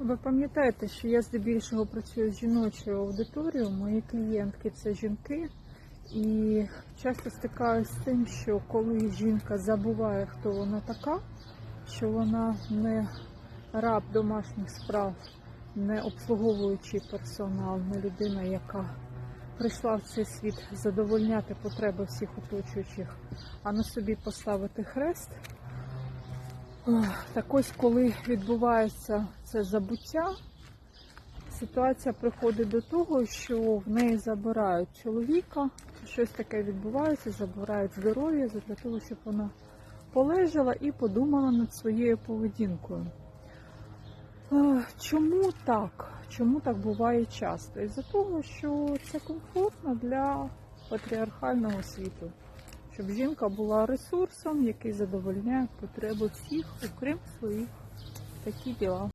Ви пам'ятаєте, що я здебільшого працюю з жіночою аудиторією, мої клієнтки це жінки, і часто стикаюся з тим, що коли жінка забуває, хто вона така, що вона не раб домашніх справ, не обслуговуючий персонал, не людина, яка прийшла в цей світ задовольняти потреби всіх оточуючих, а на собі поставити хрест. Так ось, коли відбувається це забуття, ситуація приходить до того, що в неї забирають чоловіка, щось таке відбувається, забирають здоров'я для того, щоб вона полежала і подумала над своєю поведінкою. Чому так? Чому так буває часто? Із-за того, що це комфортно для патріархального світу щоб жінка була ресурсом, який задовольняє потреби всіх, окрім своїх. Такі діла.